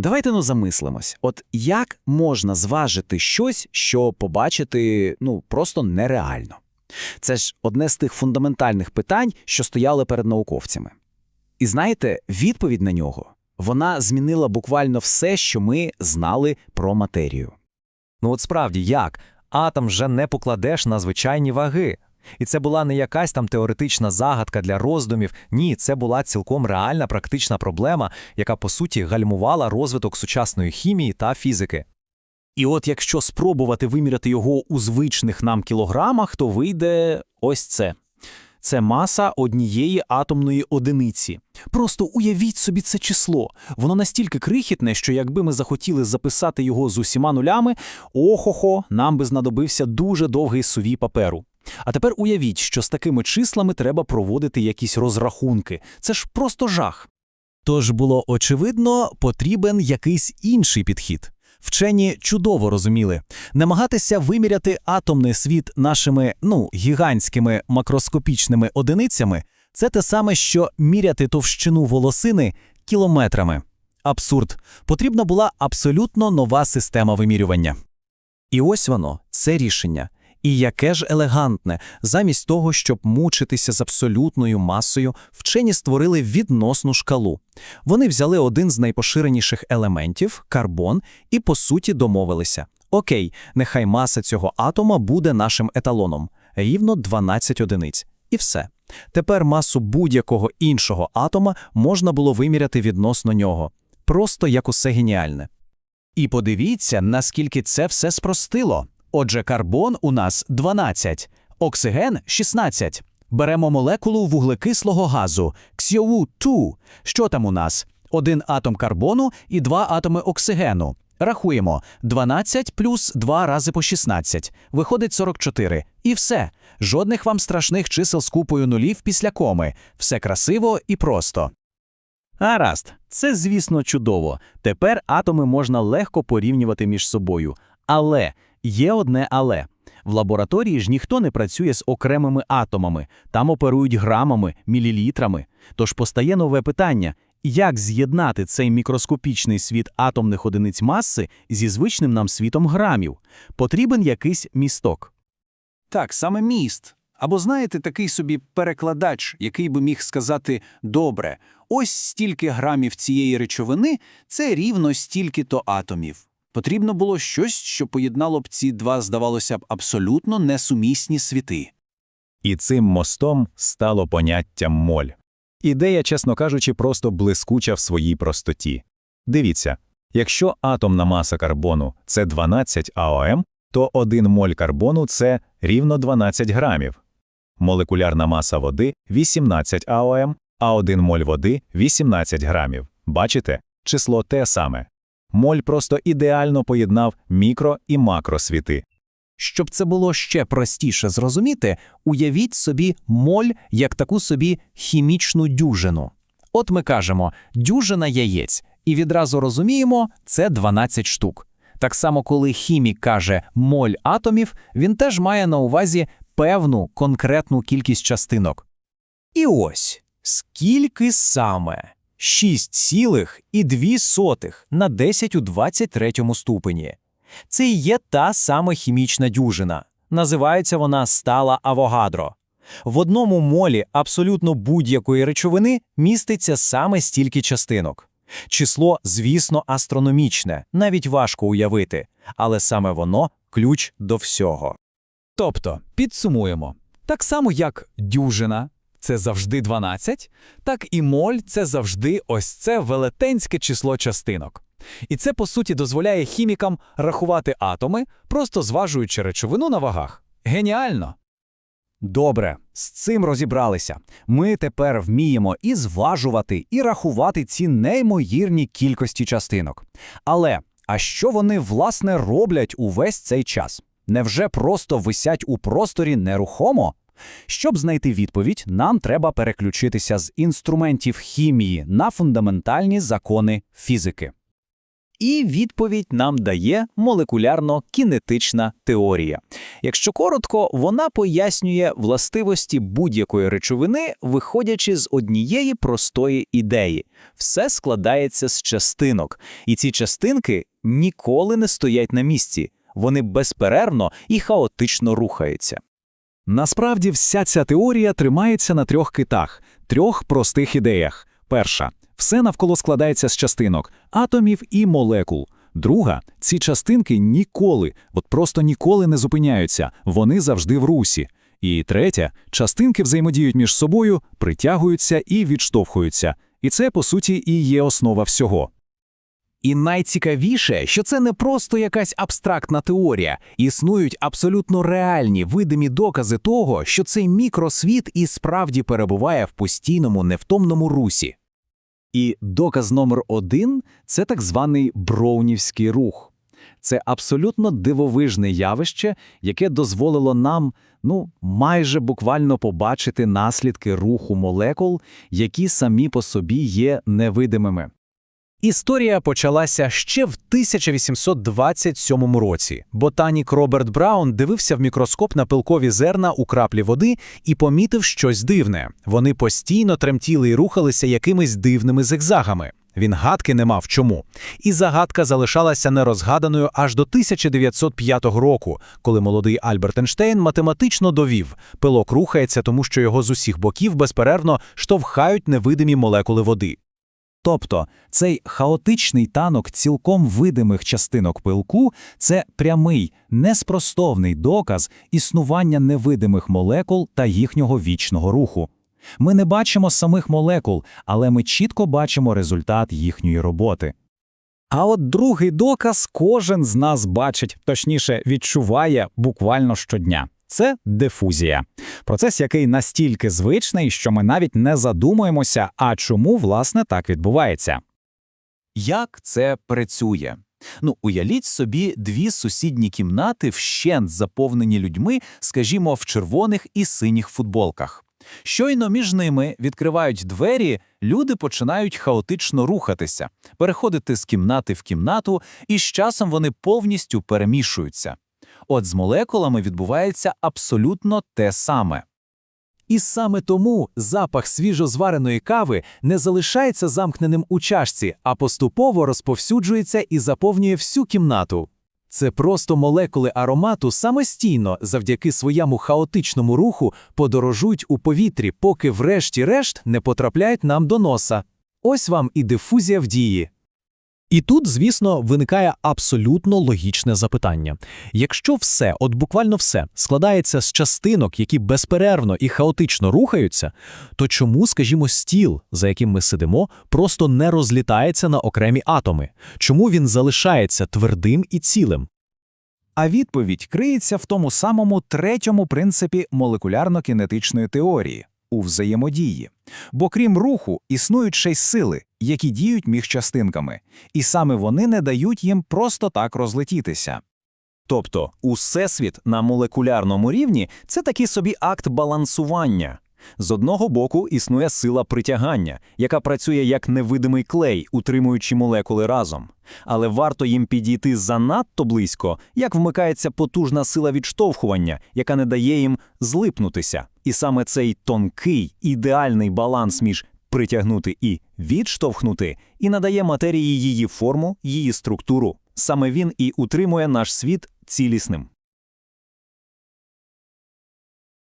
Давайте ну замислимось. От як можна зважити щось, що побачити ну просто нереально? Це ж одне з тих фундаментальних питань, що стояли перед науковцями. І знаєте, відповідь на нього вона змінила буквально все, що ми знали про матерію. Ну от справді як? Атом вже не покладеш на звичайні ваги. І це була не якась там теоретична загадка для роздумів. Ні, це була цілком реальна практична проблема, яка по суті гальмувала розвиток сучасної хімії та фізики. І от якщо спробувати виміряти його у звичних нам кілограмах, то вийде ось це. Це маса однієї атомної одиниці. Просто уявіть собі це число. Воно настільки крихітне, що якби ми захотіли записати його з усіма нулями, охо-хо, нам би знадобився дуже довгий сувій паперу. А тепер уявіть, що з такими числами треба проводити якісь розрахунки. Це ж просто жах. Тож було очевидно, потрібен якийсь інший підхід. Вчені чудово розуміли, намагатися виміряти атомний світ нашими ну гігантськими макроскопічними одиницями це те саме, що міряти товщину волосини кілометрами. Абсурд. Потрібна була абсолютно нова система вимірювання. І ось воно, це рішення. І яке ж елегантне, замість того, щоб мучитися з абсолютною масою, вчені створили відносну шкалу. Вони взяли один з найпоширеніших елементів карбон, і по суті домовилися: Окей, нехай маса цього атома буде нашим еталоном, рівно 12 одиниць. І все. Тепер масу будь-якого іншого атома можна було виміряти відносно нього, просто як усе геніальне. І подивіться, наскільки це все спростило. Отже, карбон у нас 12, оксиген 16. Беремо молекулу вуглекислого газу ксьову 2 Що там у нас? Один атом карбону і два атоми оксигену. Рахуємо 12 плюс 2 рази по 16. Виходить 44. І все. Жодних вам страшних чисел з купою нулів після коми. Все красиво і просто. Гаразд, це, звісно, чудово. Тепер атоми можна легко порівнювати між собою. Але є одне але. В лабораторії ж ніхто не працює з окремими атомами, там оперують грамами, мілілітрами. Тож постає нове питання: як з'єднати цей мікроскопічний світ атомних одиниць маси зі звичним нам світом грамів? Потрібен якийсь місток. Так, саме міст. Або знаєте, такий собі перекладач, який би міг сказати добре, ось стільки грамів цієї речовини це рівно стільки-то атомів. Потрібно було щось, що поєднало б ці два, здавалося б, абсолютно несумісні світи. І цим мостом стало поняття моль. Ідея, чесно кажучи, просто блискуча в своїй простоті. Дивіться, якщо атомна маса карбону це 12 АОМ, то 1 моль карбону це рівно 12 грамів. Молекулярна маса води 18 АОМ, а 1 моль води 18 грамів. Бачите, число те саме. Моль просто ідеально поєднав мікро і макросвіти. Щоб це було ще простіше зрозуміти, уявіть собі моль як таку собі хімічну дюжину. От ми кажемо дюжина яєць, і відразу розуміємо, це 12 штук. Так само, коли хімік каже моль атомів, він теж має на увазі певну конкретну кількість частинок. І ось скільки саме 6,2 на 10 у 23 ступені. Це і є та сама хімічна дюжина. Називається вона стала авогадро. В одному молі абсолютно будь-якої речовини міститься саме стільки частинок. Число, звісно, астрономічне, навіть важко уявити, але саме воно ключ до всього. Тобто, підсумуємо, так само як дюжина це завжди 12, так і моль це завжди ось це велетенське число частинок. І це, по суті, дозволяє хімікам рахувати атоми, просто зважуючи речовину на вагах. Геніально! Добре, з цим розібралися. Ми тепер вміємо і зважувати, і рахувати ці неймовірні кількості частинок. Але а що вони власне роблять увесь цей час? Невже просто висять у просторі нерухомо? Щоб знайти відповідь, нам треба переключитися з інструментів хімії на фундаментальні закони фізики. І відповідь нам дає молекулярно-кінетична теорія. Якщо коротко, вона пояснює властивості будь-якої речовини, виходячи з однієї простої ідеї. Все складається з частинок, і ці частинки ніколи не стоять на місці. Вони безперервно і хаотично рухаються. Насправді, вся ця теорія тримається на трьох китах, трьох простих ідеях. Перша все навколо складається з частинок, атомів і молекул. Друга ці частинки ніколи, от просто ніколи не зупиняються, вони завжди в русі. І третя частинки взаємодіють між собою, притягуються і відштовхуються. І це, по суті, і є основа всього. І найцікавіше, що це не просто якась абстрактна теорія, існують абсолютно реальні видимі докази того, що цей мікросвіт і справді перебуває в постійному невтомному русі. І доказ номер один – це так званий броунівський рух. Це абсолютно дивовижне явище, яке дозволило нам, ну, майже буквально побачити наслідки руху молекул, які самі по собі є невидимими. Історія почалася ще в 1827 році. Ботанік Роберт Браун дивився в мікроскоп на пилкові зерна у краплі води і помітив щось дивне. Вони постійно тремтіли і рухалися якимись дивними зигзагами. Він гадки не мав чому. І загадка залишалася нерозгаданою аж до 1905 року, коли молодий Альберт Ейнштейн математично довів, пилок рухається, тому що його з усіх боків безперервно штовхають невидимі молекули води. Тобто цей хаотичний танок цілком видимих частинок пилку – це прямий, неспростовний доказ існування невидимих молекул та їхнього вічного руху. Ми не бачимо самих молекул, але ми чітко бачимо результат їхньої роботи. А от другий доказ кожен з нас бачить, точніше відчуває буквально щодня. Це дифузія. Процес, який настільки звичний, що ми навіть не задумуємося, а чому власне так відбувається. Як це працює? Ну, уявіть собі дві сусідні кімнати вщент заповнені людьми, скажімо, в червоних і синіх футболках. Щойно між ними відкривають двері, люди починають хаотично рухатися, переходити з кімнати в кімнату, і з часом вони повністю перемішуються. От з молекулами відбувається абсолютно те саме. І саме тому запах свіжозвареної кави не залишається замкненим у чашці, а поступово розповсюджується і заповнює всю кімнату. Це просто молекули аромату самостійно, завдяки своєму хаотичному руху, подорожують у повітрі, поки врешті-решт не потрапляють нам до носа. Ось вам і дифузія в дії. І тут, звісно, виникає абсолютно логічне запитання. Якщо все, от буквально все, складається з частинок, які безперервно і хаотично рухаються, то чому, скажімо, стіл, за яким ми сидимо, просто не розлітається на окремі атоми? Чому він залишається твердим і цілим? А відповідь криється в тому самому третьому принципі молекулярно-кінетичної теорії у взаємодії. Бо крім руху, існують ще й сили, які діють між частинками, і саме вони не дають їм просто так розлетітися. Тобто, усесвіт на молекулярному рівні це такий собі акт балансування. З одного боку існує сила притягання, яка працює як невидимий клей, утримуючи молекули разом. Але варто їм підійти занадто близько, як вмикається потужна сила відштовхування, яка не дає їм злипнутися. І саме цей тонкий, ідеальний баланс між притягнути і відштовхнути і надає матерії її форму, її структуру. Саме він і утримує наш світ цілісним.